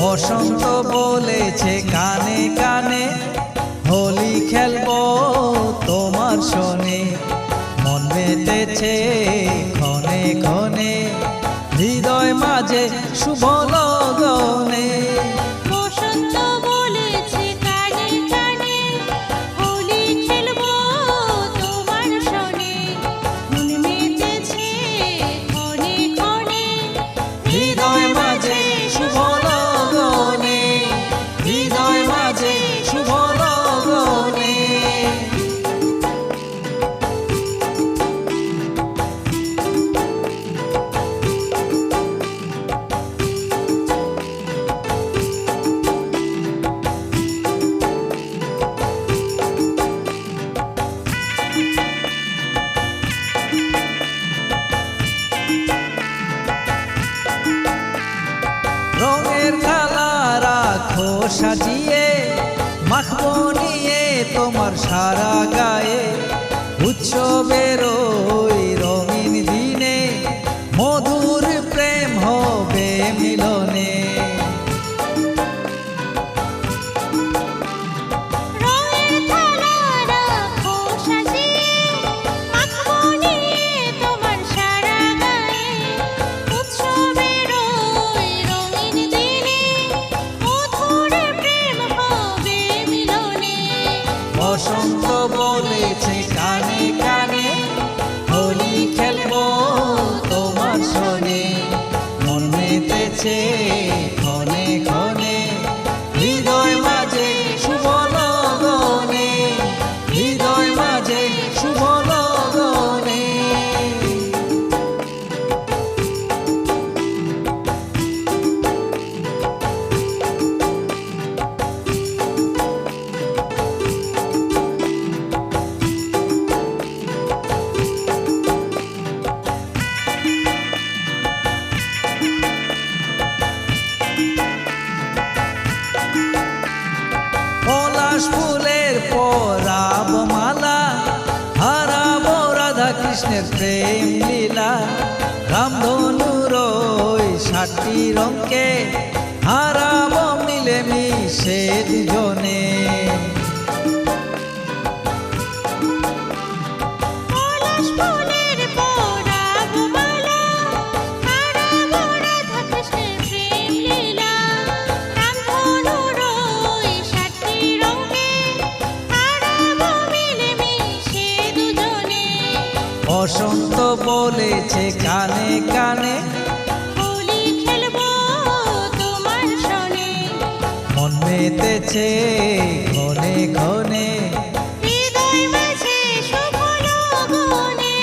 বসন্ত বলেছে কানে কানে, হোলি খেলব তোমার শোনে। মন মেতেছে ক্ষণে ক্ষণে, হৃদয় মাঝে শুভ লগনে। সাজিয়ে মাখবো নিয়ে তোমার সারা গায়ে। উৎসবের রঙিন দিনে মধুর মেতেছে পলাশ ফুলের পরাব মালা হারাব রাধা কৃষ্ণের প্রেম লীলা। রামধনুর ওই ষাটটি রঙকে হারাব মিলে মিশে দুজনে। বসন্ত বলেছে কানে কানে। হোলি খেলব তোমার সনে। মন মেতেছে ক্ষণে ক্ষণে হৃদয় মাঝে শুভ লগনে